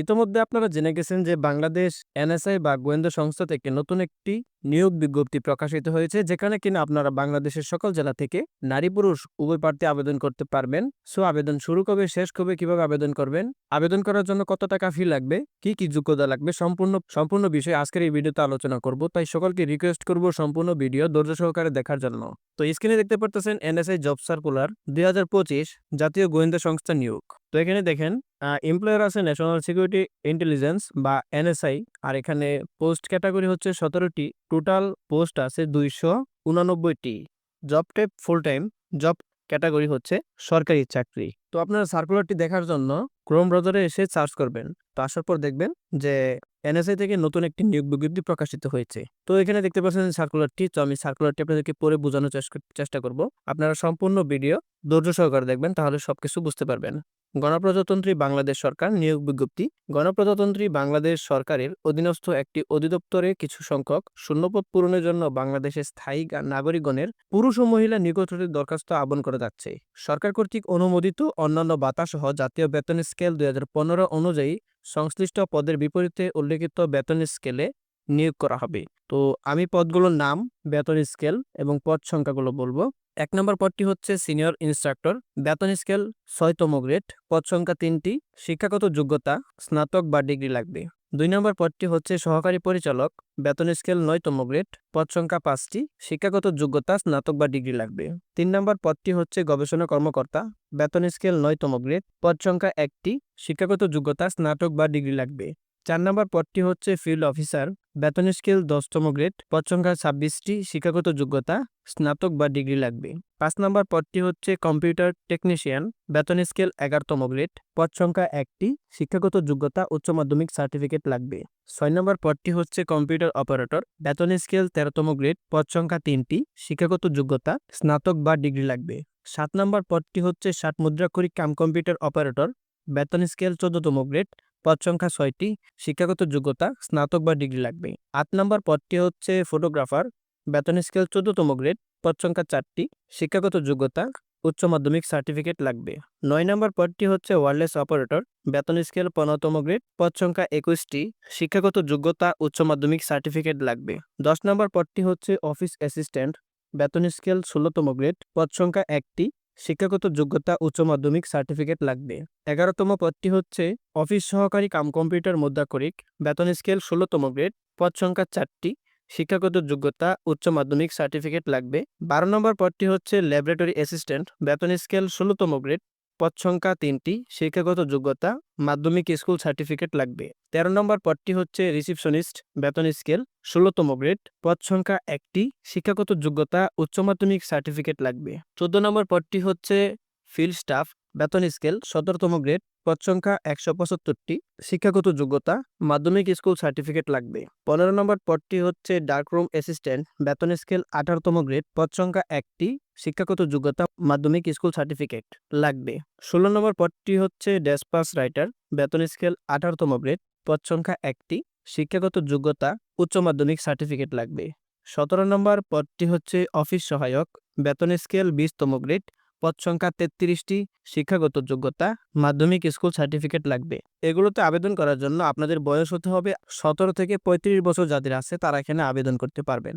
ইতোমধ্যে আপনারা জেনে গেছেন যে বাংলাদেশ এনএসআই বা গোয়েন্দা সংস্থা থেকে নতুন একটি নিয়োগ বিজ্ঞপ্তি প্রকাশিত হয়েছে, যেখানে কিনা আপনারা বাংলাদেশের সকল জেলা থেকে নারী পুরুষ উভয় প্রার্থী আবেদন করতে পারবেন। সো আবেদন শুরু কবে, শেষ কবে, কীভাবে আবেদন করবেন, আবেদন করার জন্য কত টাকা ফি লাগবে, কি কি যোগ্যতা লাগবে, সম্পূর্ণ সম্পূর্ণ বিষয় আজকের এই ভিডিওতে আলোচনা করব। তাই সকলকে রিকোয়েস্ট করব সম্পূর্ণ ভিডিও ধৈর্য সহকারে দেখার জন্য। তো স্ক্রিনে দেখতে পারতেছেন এনএসআই জব সার্কুলার দুই হাজার পঁচিশ জাতীয় গোয়েন্দা সংস্থা নিয়োগ। তো এখানে দেখেন এমপ্লয়ার আছে ন্যাশনাল সিকিউরিটি ইন্টেলিজেন্স বা এনএসআই আর এখানে পোস্ট ক্যাটাগরি হচ্ছে সতেরোটি। টোটাল পোস্ট আছে দুইশো উনানব্বইটি। Job type full time job category হচ্ছে সরকারি চাকরি। তো আপনারা সার্কুলারটি দেখার জন্য ক্রোম ব্রাউজারে এসে সার্চ করবেন। তো আসার পর দেখবেন যে এনএসআই থেকে নতুন একটি নিয়োগ বিজ্ঞপ্তি প্রকাশিত হয়েছে। তো এখানে দেখতে পাচ্ছেন সার্কুলারটি তো আমি সার্কুলারটি আপনাদেরকে পরে বোঝানোর চেষ্টা করব। আপনারা সম্পূর্ণ ভিডিও ধৈর্য সহকারে দেখবেন, তাহলে সবকিছু বুঝতে পারবেন। গণপ্রজাতন্ত্রী বাংলাদেশ সরকার নিয়োগ বিজ্ঞপ্তি। গণপ্রজাতন্ত্রী বাংলাদেশ সরকারের অধীনস্থ একটি অধিদপ্তরে কিছু সংখ্যক শূন্যপদ পূরণের জন্য বাংলাদেশের স্থায়ী নাগরিকগণের পুরুষ ও মহিলা নিকট হতে দরখাস্ত আহ্বান করা যাচ্ছে। সরকার কর্তৃক অনুমোদিত অন্যান্য বাতাসহ জাতীয় বেতন স্কেল দুই হাজার পনেরো অনুযায়ী সংশ্লিষ্ট পদের বিপরীতে উল্লেখিত বেতন স্কেলে নিয়োগ করা হবে। তো আমি পদগুলোর নাম, বেতন স্কেল এবং পদ সংখ্যাগুলো বলব। এক নম্বর পদটি হচ্ছে সিনিয়র ইনস্ট্রাক্টর। বেতন স্কেল ছয়তম গ্রেড। পদ সংখ্যা তিনটি। শিক্ষাগত যোগ্যতা, স্নাতক বা ডিগ্রি লাগবে। দুই নম্বর পদটি হচ্ছে সহকারী পরিচালক। বেতন স্কেল নয়তম গ্রেড। পদ সংখ্যা পাঁচটি। শিক্ষাগত যোগ্যতা, স্নাতক বা ডিগ্রি লাগবে। তিন নম্বর পদটি হচ্ছে গবেষণা কর্মকর্তা। বেতন স্কেল নয়তম গ্রেড। পদ সংখ্যা একটি। শিক্ষাগত যোগ্যতা, স্নাতক বা ডিগ্রি লাগবে। চার নম্বর পদটি হচ্ছে ফিল্ড অফিসার। বেতন স্কেল দশতম গ্রেড, পদ সংখ্যা ছাব্বিশটি, শিক্ষাগত যোগ্যতা, স্নাতক বা ডিগ্রি লাগবে। পাঁচ নম্বর পদটি হচ্ছে কম্পিউটার টেকনিশিয়ান, বেতন স্কেল এগারোতম গ্রেড, পদ সংখ্যা একটি, শিক্ষাগত যোগ্যতা, উচ্চ মাধ্যমিক সার্টিফিকেট লাগবে। ছয় নম্বর পদটি হচ্ছে কম্পিউটার অপারেটর, বেতন স্কেল তেরোতম গ্রেড, পদ সংখ্যা তিনটি, শিক্ষাগত যোগ্যতা, স্নাতক বা ডিগ্রি লাগবে। সাত নম্বর পদটি হচ্ছে ষাট মুদ্রাক্ষরিক কাম কম্পিউটার অপারেটর, বেতন স্কেল চোদ্দতম গ্রেড পদ সংখ্যা ছয়টি, শিক্ষাগত যোগ্যতা, স্নাতক বা ডিগ্রি লাগবে আট নম্বর পদটি হচ্ছে ফটোগ্রাফার বেতন স্কেল চোদ্দতম গ্রেড পদ সংখ্যা চারটি, শিক্ষাগত যোগ্যতা, উচ্চ মাধ্যমিক সার্টিফিকেট লাগবে। নয় নম্বর পদটি হচ্ছে ওয়ারলেস অপারেটর বেতন স্কেল পনেরোতম গ্রেড পদ সংখ্যা একুশটি, শিক্ষাগত যোগ্যতা, উচ্চ মাধ্যমিক সার্টিফিকেট লাগবে। দশ নম্বর পদটি হচ্ছে অফিস অ্যাসিস্ট্যান্ট বেতন স্কেল ষোলোতম গ্রেড পদ সংখ্যা একটি শিক্ষাগত যোগ্যতা উচ্চ মাধ্যমিক সার্টিফিকেট লাগবে। এগারোতম পদটি হচ্ছে অফিস সহকারী কাম কম্পিউটার মুদ্রাকরিক বেতন স্কেল ষোলোতম গ্রেড। পদ সংখ্যা চারটি। শিক্ষাগত যোগ্যতা উচ্চ মাধ্যমিক সার্টিফিকেট লাগবে। বারো নম্বর পদটি হচ্ছে ল্যাবরেটরি অ্যাসিস্ট্যান্ট। বেতন স্কেল ষোলোতম গ্রেড। পদ সংখ্যা তিনটি, শিক্ষাগত যোগ্যতা, মাধ্যমিক স্কুল সার্টিফিকেট লাগবে। তেরো নম্বর পদটি হচ্ছে রিসিপশনিস্ট, বেতন স্কেল, ষোলোতম গ্রেড। পদ সংখ্যা একটি, শিক্ষাগত যোগ্যতা, উচ্চ মাধ্যমিক সার্টিফিকেট লাগবে। চোদ্দ নম্বর পদটি হচ্ছে ফিল্ড স্টাফ, বেতন স্কেল, সতেরোতম গ্রেড। পদ সংখ্যা একশো পঁচাত্তরটি, শিক্ষাগত যোগ্যতা, মাধ্যমিক স্কুল সার্টিফিকেট লাগবে। পনেরো নম্বর পদটি হচ্ছে ডার্করুম অ্যাসিস্ট্যান্ট, বেতন স্কেল আঠারোতম গ্রেড। পদ সংখ্যা একটি শিক্ষাগত যোগ্যতা মাধ্যমিক স্কুল সার্টিফিকেট লাগবে। ষোলো নম্বর পদটি হচ্ছে ডেসপাস রাইটার। বেতন স্কেল আঠারোতম গ্রেড। পদ সংখ্যা একটি। শিক্ষাগত যোগ্যতা উচ্চ মাধ্যমিক সার্টিফিকেট লাগবে। সতেরো নম্বর পদটি হচ্ছে অফিস সহায়ক। বেতন স্কেল বিশতম গ্রেড। পদ সংখ্যা তেত্রিশটি। শিক্ষাগত যোগ্যতা মাধ্যমিক স্কুল সার্টিফিকেট লাগবে। এগুলোতে আবেদন করার জন্য আপনাদের বয়স হতে হবে সতেরো থেকে পঁয়ত্রিশ বছর যাদের আছে তারা এখানে আবেদন করতে পারবেন।